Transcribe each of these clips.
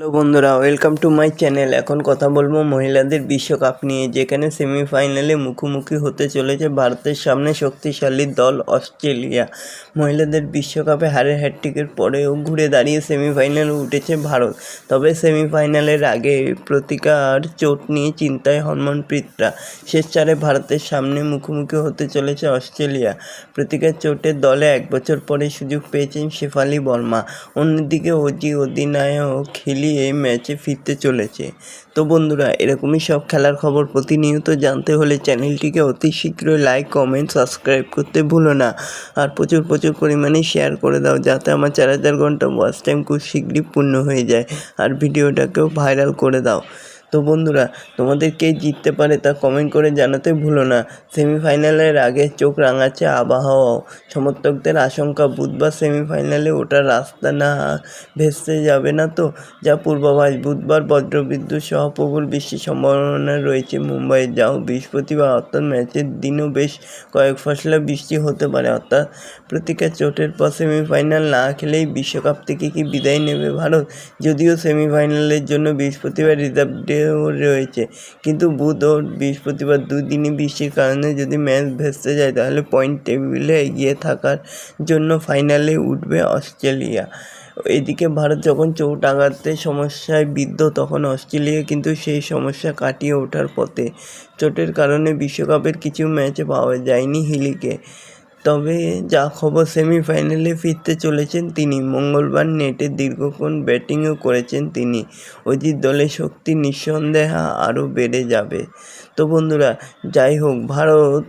Hello বন্ধুরা, welcome to my channel. এখন কথা বলব মহিলাদের বিশ্বকাপ নিয়ে, যেখানে সেমিফাইনালে মুখোমুখি হতে চলেছে ভারতের সামনে শক্তিশালী দল অস্ট্রেলিয়া। মহিলাদের বিশ্বকাপে হারের হ্যাটট্রিকের পরেও ঘুরে দাঁড়িয়ে সেমিফাইনালে উঠেছে ভারত। তবে সেমিফাইনালের আগে প্রতিকার চোট নিয়ে চিন্তায় হরমনপ্রীতরা। শেষ চারে ভারতের সামনে মুখোমুখি হতে চলেছে অস্ট্রেলিয়া। প্রতিকার চোটের দলে এক বছর পরে সুযোগ পেয়েছেন শেফালি বর্মা। অন্যদিকে অজি অধিনায়ক এই ম্যাচে ফিরতে চলেছে। তো বন্ধুরা, এরকমই সব খেলার খবর প্রতিনিয়ত জানতে হলে চ্যানেলটিকে অতি শীঘ্রই লাইক কমেন্ট সাবস্ক্রাইব করতে ভুলো না। আর প্রচুর প্রচুর পরিমাণে শেয়ার করে দাও যাতে আমার চার হাজার ঘণ্টা ওয়াচ টাইম খুব শীঘ্রই পূর্ণ হয়ে যায়। আর ভিডিওটাকেও ভাইরাল করে দাও। তো বন্ধুরা, তোমাদের কে জিততে পারে তা কমেন্ট করে জানাতে ভুলো না। সেমিফাইনালের আগে চোখ রাঙাচ্ছে আবহাওয়াও। সমর্থকদের আশঙ্কা, বুধবার সেমিফাইনালে ওঠার রাস্তা না ভেস্তে যাবে না তো? যা পূর্বাভাস, বুধবার বজ্রবিদ্যুৎ সহ প্রবল বৃষ্টির সম্ভাবনা রয়েছে মুম্বাইয়ে যাও বৃহস্পতিবার অর্থাৎ ম্যাচের দিনও বেশ কয়েক ফসলা বৃষ্টি হতে পারে। অর্থাৎ প্রতিকার চোটের পর সেমিফাইনাল না খেলেই বিশ্বকাপ থেকে কি বিদায় নেবে ভারত? যদিও সেমিফাইনালের জন্য বৃহস্পতিবার রিজার্ভ রয়েছে। কিন্তু বুধ ও বৃহস্পতিবার দুদিনই বৃষ্টির কারণে যদি ম্যাচ ভেস্তে যায়, তাহলে পয়েন্ট টেবিলে এগিয়ে থাকার জন্য ফাইনালে উঠবে অস্ট্রেলিয়া। এদিকে ভারত যখন চোট আঘাতে সমস্যায় বিদ্ধ, তখন অস্ট্রেলিয়া কিন্তু সেই সমস্যা কাটিয়ে ওঠার পথে। চোটের কারণে বিশ্বকাপের কিছু ম্যাচে পাওয়া যায়নি হিলিকে। তবে যা খবর সেমিফাইনালে ফিরতে চলেছেন তিনি, মঙ্গলবার নেটে দীর্ঘক্ষণ ব্যাটিংও করেছেন তিনি। অজিত দলের শক্তি নিঃসন্দেহে আরও বেড়ে যাবে। তো বন্ধুরা, যাই হোক, ভারত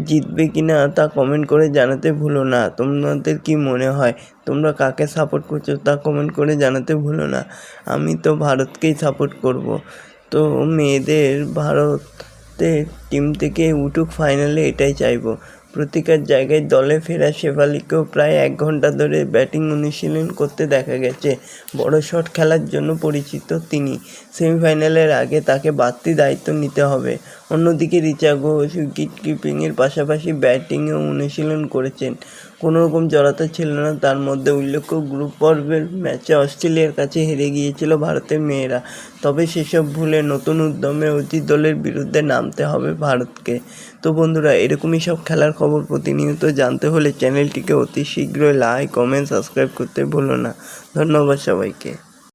জিতবে কি না তা কমেন্ট করে জানাতে ভুলো না। তোমাদের কি মনে হয়? তোমরা কাকে সাপোর্ট করছ তা কমেন্ট করে জানাতে ভুলো না। আমি তো ভারতকেই সাপোর্ট করব। তো মেয়েদের ভারতের টিম থেকে উঠুক ফাইনালে এটাই চাইব। প্রতিকার জায়গায় দলে ফেরা শেফালিকেও প্রায় এক ঘণ্টা ধরে ব্যাটিং অনুশীলন করতে দেখা গেছে। বড় শট খেলার জন্য পরিচিত তিনি। সেমিফাইনালের আগে তাকে বাড়তি দায়িত্ব নিতে হবে। অন্যদিকে রিচা ঘোষ উইকেট কিপিংয়ের পাশাপাশি ব্যাটিংয়েও অনুশীলন করেছেন। কোনো রকম জড়তা ছিল না, তার মধ্যে উল্লেখ্য গ্রুপ পর্বের ম্যাচে অস্ট্রেলিয়ার কাছে হেরে গিয়েছিল ভারতের মেয়েরা। তবে সেসব ভুলে নতুন উদ্যমে অতি দলের বিরুদ্ধে নামতে হবে ভারতকে। তো বন্ধুরা, এরকমই সব খেলার খবর প্রতিনিয়ত জানতে হলে চ্যানেলটিকে অতি শীঘ্রই লাইক কমেন্ট সাবস্ক্রাইব করতে ভুলো না। ধন্যবাদ সবাইকে।